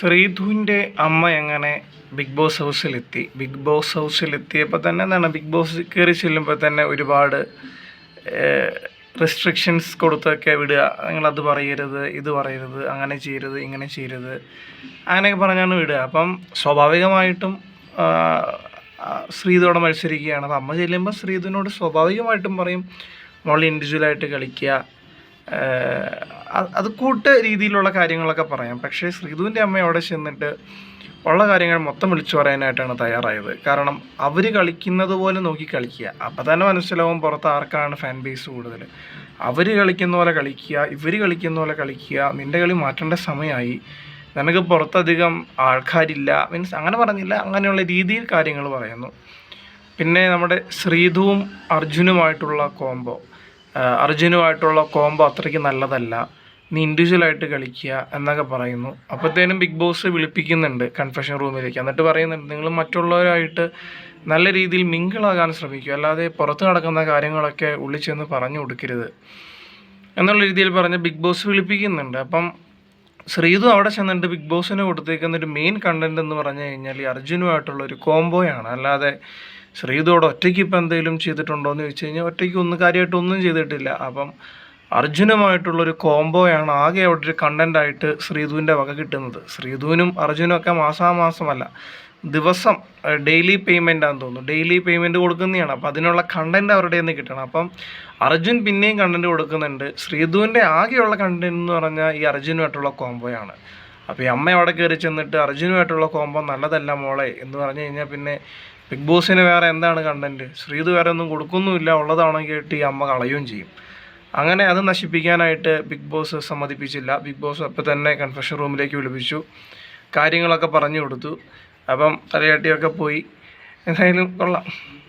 ശ്രീധുവിന്റെ അമ്മ എങ്ങനെ big Boss ഹൗസിലെത്തി ബിഗ് ബോസ് ഹൗസിലെത്തിയപ്പോൾ തന്നെ എന്താണ്? ബിഗ് ബോസ് കയറി ചെല്ലുമ്പോൾ തന്നെ ഒരുപാട് റെസ്ട്രിക്ഷൻസ് കൊടുത്തൊക്കെ വിടുക. നിങ്ങളത് പറയരുത് ഇത് പറയരുത് അങ്ങനെ ചെയ്യരുത് ഇങ്ങനെ ചെയ്യരുത്. അങ്ങനെയൊക്കെ പറഞ്ഞാണ് വിടുക. അപ്പം സ്വാഭാവികമായിട്ടും ശ്രീധുവോടെ മത്സരിക്കുകയാണ്. അപ്പം അമ്മ ചെല്ലുമ്പോൾ ശ്രീധുവിനോട് സ്വാഭാവികമായിട്ടും പറയും മോൾ ഇൻഡിവിജ്വലായിട്ട് കളിക്കുക. അത് കൂട്ട് രീതിയിലുള്ള കാര്യങ്ങളൊക്കെ പറയാം. പക്ഷേ ശ്രീധുവിന്റെ അമ്മ അവിടെ ചെന്നിട്ട് ഉള്ള കാര്യങ്ങൾ മൊത്തം വിളിച്ചു പറയാനായിട്ടാണ് തയ്യാറായത്. കാരണം അവർ കളിക്കുന്നത് പോലെ നോക്കി കളിക്കുക. അപ്പം തന്നെ മനസ്സിലാവും പുറത്ത് ആർക്കാണ് ഫാൻ ബേസ് കൂടുതൽ അവർ കളിക്കുന്ന പോലെ കളിക്കുക ഇവർ കളിക്കുന്ന പോലെ കളിക്കുക നിന്റെ കളി മാറ്റേണ്ട സമയമായി. നിനക്ക് പുറത്തധികം ആൾക്കാരില്ല. മീൻസ് അങ്ങനെ പറഞ്ഞില്ല. അങ്ങനെയുള്ള രീതിയിൽ കാര്യങ്ങൾ പറയുന്നു. പിന്നെ നമ്മുടെ ശ്രീധുവും അർജുനുമായിട്ടുള്ള കോംബോ അർജുനുമായിട്ടുള്ള കോംബോ അത്രയ്ക്ക് നല്ലതല്ല. നീ ഇൻഡിവിജ്വലായിട്ട് കളിക്കുക എന്നൊക്കെ പറയുന്നു. അപ്പോഴത്തേനും ബിഗ് ബോസ് വിളിപ്പിക്കുന്നുണ്ട് കൺഫെഷൻ റൂമിലേക്ക് എന്നിട്ട് പറയുന്നുണ്ട് നിങ്ങൾ മറ്റുള്ളവരായിട്ട് നല്ല രീതിയിൽ മിങ്കിളാകാൻ ശ്രമിക്കുക. അല്ലാതെ പുറത്ത് നടക്കുന്ന കാര്യങ്ങളൊക്കെ ഉള്ളിൽ ചെന്ന് പറഞ്ഞു കൊടുക്കരുത്. എന്നുള്ള രീതിയിൽ പറഞ്ഞ് ബിഗ് ബോസ് വിളിപ്പിക്കുന്നുണ്ട്. അപ്പം ശ്രീതു അവിടെ ചെന്നിട്ട് ബിഗ് ബോസിന് കൊടുത്തേക്കുന്ന ഒരു മെയിൻ കണ്ടന്റ് എന്ന് പറഞ്ഞു കഴിഞ്ഞാൽ അർജുനുമായിട്ടുള്ള ഒരു കോംബോയാണ് അല്ലാതെ ശ്രീതുവിടെ ഒറ്റയ്ക്ക് ഇപ്പം എന്തെങ്കിലും ചെയ്തിട്ടുണ്ടോ എന്ന് ചോദിച്ചു കഴിഞ്ഞാൽ ഒറ്റയ്ക്ക് ഒന്നും കാര്യമായിട്ട് ഒന്നും ചെയ്തിട്ടില്ല. അപ്പം അർജുനുമായിട്ടുള്ളൊരു കോംബോയാണ് ആകെ അവിടെ ഒരു കണ്ടന്റായിട്ട് ശ്രീധുവിന്റെ വക കിട്ടുന്നത്. ശ്രീധുവിനും അർജുനും ഒക്കെ മാസാമാസമല്ല. ദിവസം ഡെയിലി പേയ്മെന്റ് ആണെന്ന് തോന്നുന്നു. ഡെയിലി പേയ്മെന്റ് കൊടുക്കുന്നതാണ്. അപ്പം അതിനുള്ള കണ്ടന്റ് അവരുടെ നിന്ന് കിട്ടണം. അപ്പം അർജുൻ പിന്നെയും കണ്ടന്റ് കൊടുക്കുന്നുണ്ട്. ശ്രീധുവിന്റെ ആകെയുള്ള കണ്ടന്റ് എന്ന് പറഞ്ഞാൽ ഈ അർജുനുമായിട്ടുള്ള കോംബോയാണ്. അപ്പോൾ ഈ അമ്മ അവിടെ കയറി ചെന്നിട്ട് അർജുനുമായിട്ടുള്ള കോംബോ നല്ലതല്ല മോളെ എന്ന് പറഞ്ഞു കഴിഞ്ഞാൽ പിന്നെ ബിഗ് ബോസിന് വേറെ എന്താണ് കണ്ടന്റ് ശ്രീത് വേറെ ഒന്നും കൊടുക്കുന്നുമില്ല ഉള്ളതാണെങ്കിൽ കേട്ട് ഈ അമ്മ കളയുകയും ചെയ്യും. അങ്ങനെ അത് നശിപ്പിക്കാനായിട്ട് ബിഗ് ബോസ് സമ്മതിപ്പിച്ചില്ല. ബിഗ് ബോസ് അപ്പം തന്നെ കൺഫെഷൻ റൂമിലേക്ക് വിളിപ്പിച്ചു. കാര്യങ്ങളൊക്കെ പറഞ്ഞു കൊടുത്തു. അപ്പം തലയാട്ടിയൊക്കെ പോയി. എന്തായാലും കൊള്ളാം.